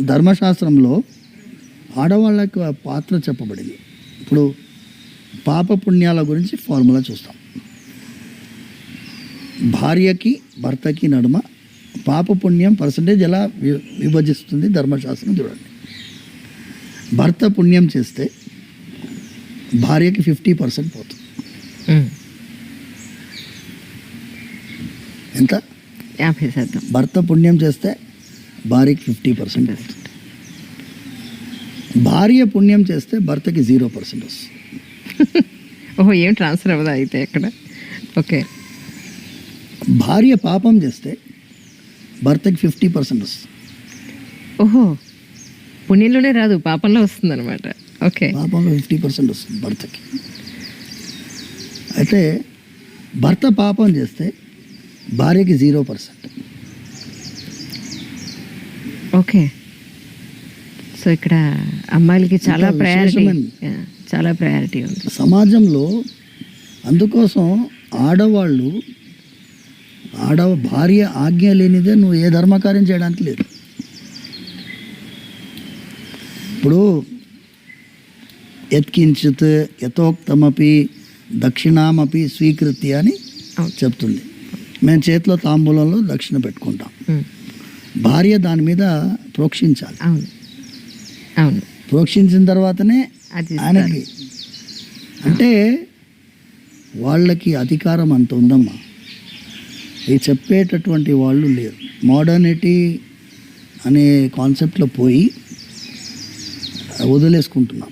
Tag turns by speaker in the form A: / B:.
A: ధర్మశాస్త్రంలో ఆడవాళ్ళకి పాత్ర చెప్పబడింది. ఇప్పుడు పాప పుణ్యాల గురించి ఫార్ములా చూస్తాం. భార్యకి భర్తకి నడుమ పాప పుణ్యం పర్సంటేజ్ ఎలా విభజిస్తుంది ధర్మశాస్త్రం చూడండి. భర్త పుణ్యం చేస్తే భార్యకి ఫిఫ్టీ పర్సెంట్ పోతుంది. ఎంత? భర్త పుణ్యం చేస్తే భార్యకి ఫిఫ్టీ పర్సెంట్ వస్తుంది. భార్య పుణ్యం చేస్తే భర్తకి జీరో పర్సెంట్ వస్తుంది.
B: ఓహో ఏం ట్రాన్స్ఫర్ అవ్వదా అయితే ఇక్కడ ఓకే.
A: భార్య పాపం చేస్తే భర్తకి ఫిఫ్టీ పర్సెంట్ వస్తుంది.
B: ఓహో పుణ్యంలోనే రాదు పాపంలో వస్తుంది అనమాట ఓకే.
A: పాపంలో ఫిఫ్టీ పర్సెంట్ వస్తుంది భర్తకి. అయితే భర్త పాపం చేస్తే భార్యకి జీరో పర్సెంట్.
B: ఓకే. సో ఇక్కడ అమ్మాయిలకి చాలా ప్రయారిటీ. చాలా ప్రయారిటీ ఉంది.
A: సమాజంలో అందుకోసం ఆడవాళ్ళు ఆడ భార్య ఆజ్ఞ లేనిదే నువ్వు ఏ ధర్మకార్యం చేయడానికి లేదు. ఇప్పుడు యత్కించిత్ యథోక్తమపి దక్షిణామపి స్వీకృతి అని. చెప్తుంది. మేము చేతిలో తాంబూలంలో దక్షిణ పెట్టుకుంటాం. భార్య దాని మీద ప్రోక్షించాలి.
B: అవును. అవును.
A: ప్రోక్షించిన తర్వాతనే ఆయనకి అంటే వాళ్ళకి అధికారం అంత ఉందమ్మా. ఇది చెప్పేటటువంటి వాళ్ళు లేరు. మోడర్నిటీ అనే కాన్సెప్ట్లో పోయి వదిలేసుకుంటున్నాం.